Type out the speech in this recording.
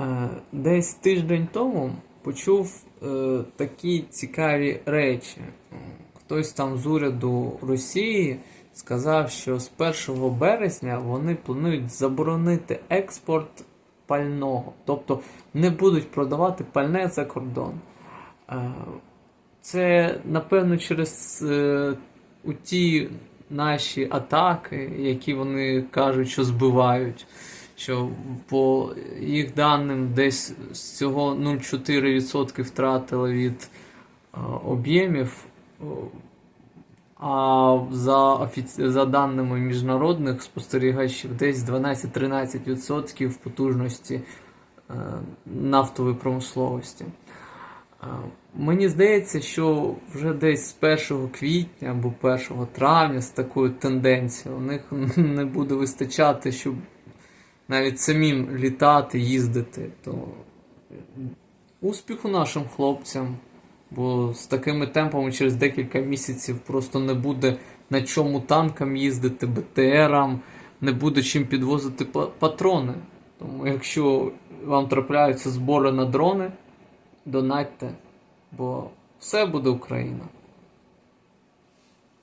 Е, Десь тиждень тому почув е, такі цікаві речі. Хтось там з уряду Росії сказав, що з 1 березня вони планують заборонити експорт пального, тобто не будуть продавати пальне за кордон. Е, Це, напевно, через у ті наші атаки, які вони кажуть, що збивають. Що по їх даним десь з цього 0,4% втратили від е, об'ємів. А за, офіці... за даними міжнародних спостерігачів, десь 12-13% потужності е, нафтової промисловості. Е, Мені здається, що вже десь з 1 квітня або 1 травня з такою тенденцією у них не буде вистачати, щоб навіть самим літати, їздити. То успіху нашим хлопцям, бо з такими темпами через декілька місяців просто не буде на чому танкам їздити, БТРам, не буде чим підвозити патрони. Тому якщо вам трапляються збори на дрони, донатьте, бо все буде Україна.